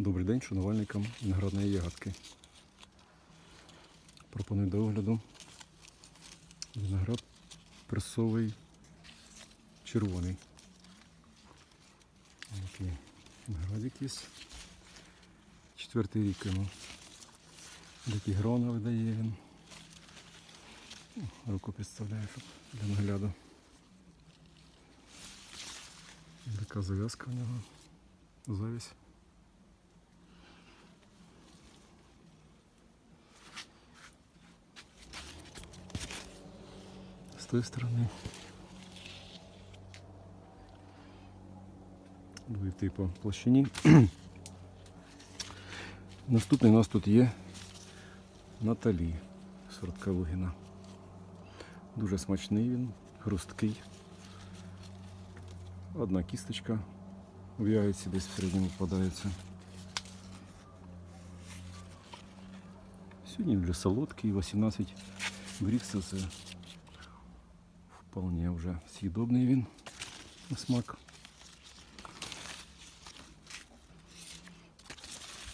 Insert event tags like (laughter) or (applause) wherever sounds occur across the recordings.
Добрий день шанувальникам виноградної ягодки. Пропоную до огляду виноград пресовий червоний. Такий виноградик є. Четвертий рік йому. Такі грона видає він. Руку підставляю, щоб для нагляду. Така зав'язка в нього. Завість. З тої сторони. Двійти по площині. (clears throat) Наступний у нас тут є Наталі сорт Калугіна. Дуже смачний він, хрусткий. Одна кісточка в яйці десь в середньому впадається. Сьогодні вже солодкий, 18 брікса це вполне вже з'їдобний він на смак.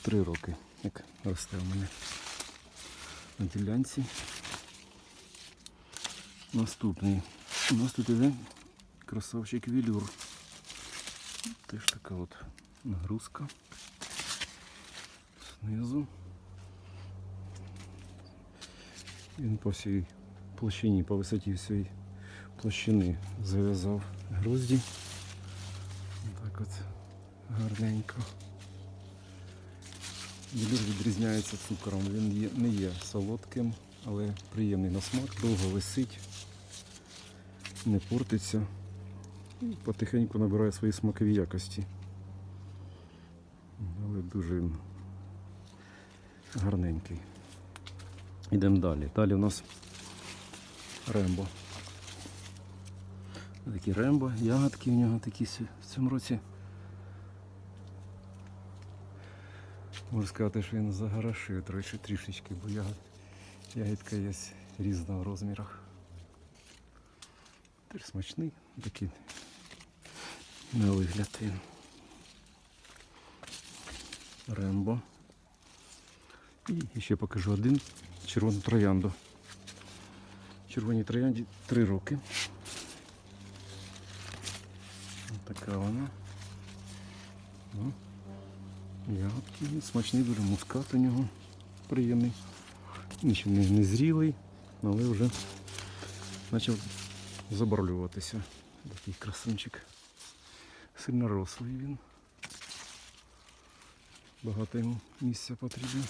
Три роки, як росте у мене на ділянці. Наступний. У нас тут іде красавчик вілюр. Теж така от нагрузка. Знизу. Він по всій площині, по висоті всієї площини зав'язав грозді. Так от гарненько. Вілюр відрізняється цукром. Він є, не є солодким, але приємний на смак, довго висить, не портиться і потихеньку набирає свої смакові якості. Але дуже гарненький. Йдемо далі. Далі у нас рембо. Такі рембо, ягодки в нього такі в цьому році. Можу сказати, що він загорошив трохи трішечки, бо ягод, ягідка є різна в розмірах. Теж смачний, такий на вигляд він. Рембо. І ще покажу один червону троянду. Червоній троянді 3 роки. Така вона. Ну, смачний дуже мускат у нього приємний. Ще не, не зрілий, але вже почав забарвлюватися. Такий красунчик. Сильно рослий він. Багато йому місця потрібно.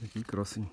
Такий красень.